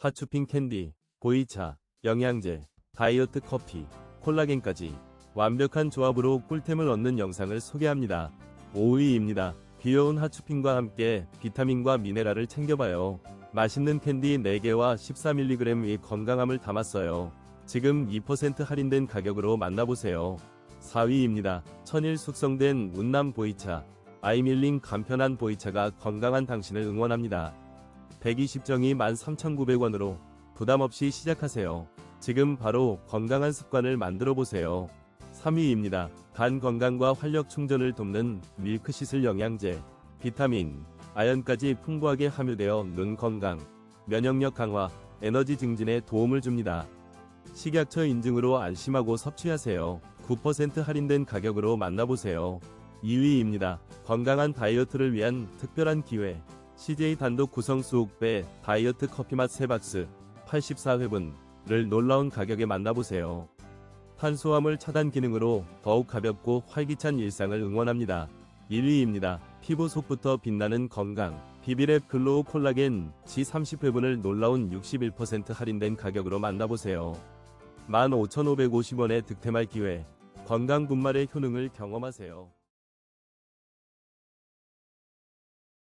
핫추핑 캔디, 보이차, 영양제, 다이어트 커피, 콜라겐까지 완벽한 조합으로 꿀템을 얻는 영상을 소개합니다. 5위입니다. 귀여운 핫추핑과 함께 비타민과 미네랄을 챙겨봐요. 맛있는 캔디 4개와 14mg의 건강함을 담았어요. 지금 2% 할인된 가격으로 만나보세요. 4위입니다. 천일 숙성된 운남 보이차. 아이밀링 간편한 보이차가 건강한 당신을 응원합니다. 120정이 13,900원으로 부담 없이 시작하세요. 지금 바로 건강한 습관을 만들어 보세요. 3위입니다. 간 건강과 활력 충전을 돕는 밀크시슬 영양제, 비타민, 아연까지 풍부하게 함유되어 눈 건강, 면역력 강화, 에너지 증진에 도움을 줍니다. 식약처 인증으로 안심하고 섭취하세요. 9% 할인된 가격으로 만나보세요. 2위입니다. 건강한 다이어트를 위한 특별한 기회. CJ 단독 구성 수옥배 다이어트 커피맛 3박스 84회분을 놀라운 가격에 만나보세요. 탄수화물 차단 기능으로 더욱 가볍고 활기찬 일상을 응원합니다. 1위입니다. 피부 속부터 빛나는 건강. 비비랩 글로우 콜라겐 G30회분을 놀라운 61% 할인된 가격으로 만나보세요. 15,550원의 득템할 기회. 건강 분말의 효능을 경험하세요.